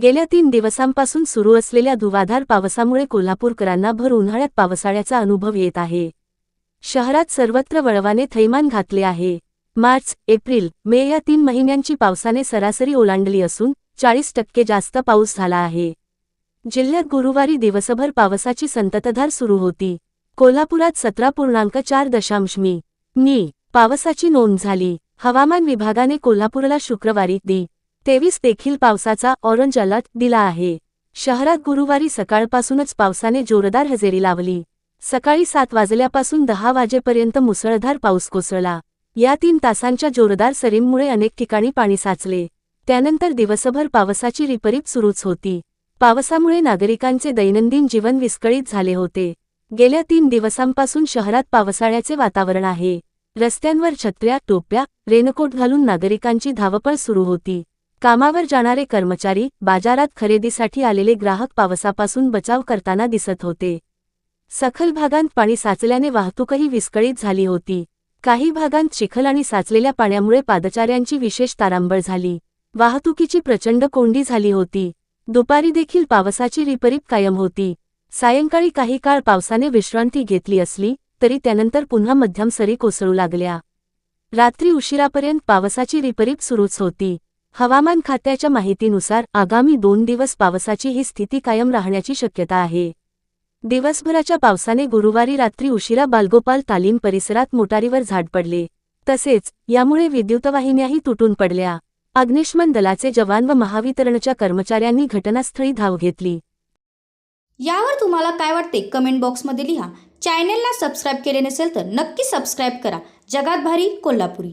गेल्या तीन दिवसांपासून सुरू असलेल्या धुवाधार पावसामुळे कोल्हापूरकरांना भर उन्हाळ्यात पावसाळ्याचा अनुभव येत आहे. शहरात सर्वत्र वळवाने थैमान घातले आहे. मार्च एप्रिल मे या तीन महिन्यांची पावसाने सरासरी ओलांडली असून चाळीस टक्के जास्त पाऊस झाला आहे. जिल्ह्यात गुरुवारी दिवसभर पावसाची संततधार सुरू होती. कोल्हापुरात सतरा पूर्णांक चार दशांश मी. मी पावसाची नोंद झाली. हवामान विभागाने कोल्हापूरला शुक्रवारी दि. तेवीस देखील पावसाचा ऑरेंज अलर्ट दिला आहे. शहरात गुरुवारी सकाळपासूनच पावसाने जोरदार हजेरी लावली. सकाळी सात वाजल्यापासून दहा वाजेपर्यंत मुसळधार पाऊस कोसळला. या तीन तासांच्या जोरदार सरींमुळे अनेक ठिकाणी पाणी साचले. त्यानंतर दिवसभर पावसाची रिपरीप सुरूच होती. पावसामुळे नागरिकांचे दैनंदिन जीवन विस्कळीत झाले होते. गेल्या तीन दिवसांपासून शहरात पावसाळ्याचे वातावरण आहे. रस्त्यांवर छत्र्या टोप्या रेनकोट घालून नागरिकांची धावपळ सुरू होती. कामावर जाणारे कर्मचारी बाजारात खरेदीसाठी आलेले ग्राहक पावसापासून बचाव करताना दिसत होते. सखल भागांत पाणी साचल्याने वाहतूकही विस्कळीत झाली होती. काही भागांत चिखल आणि साचलेल्या पाण्यामुळे पादचाऱ्यांची विशेष तारांबळ झाली. वाहतुकीची प्रचंड कोंडी झाली होती. दुपारी देखील पावसाची रिपरीप कायम होती. सायंकाळी काही काळ पावसाने विश्रांती घेतली असली तरी त्यानंतर पुन्हा मध्यम सरी कोसळू लागल्या. रात्री उशिरापर्यंत पावसाची रिपरीप सुरूच होती. हवामान खात्याच्या माहितीनुसार आगामी दोन दिवस पावसाची ही स्थिती कायम राहण्याची शक्यता आहे. दिवसभराच्या पावसाने गुरुवारी रात्री उशिरा बालगोपाल तालीम परिसरात मोटारीवर झाड पडले. तसेच यामुळे विद्युतवाहिन्याही तुटून पडल्या. अग्निशमन दलाचे जवान व महावितरणच्या कर्मचाऱ्यांनी घटनास्थळी धाव घेतली. यावर तुम्हाला काय वाटते? कमेंट बॉक्समध्ये लिहा. चॅनेलला सबस्क्राईब केले नसेल तर नक्की सबस्क्राईब करा. जगात भारी कोल्हापुरी.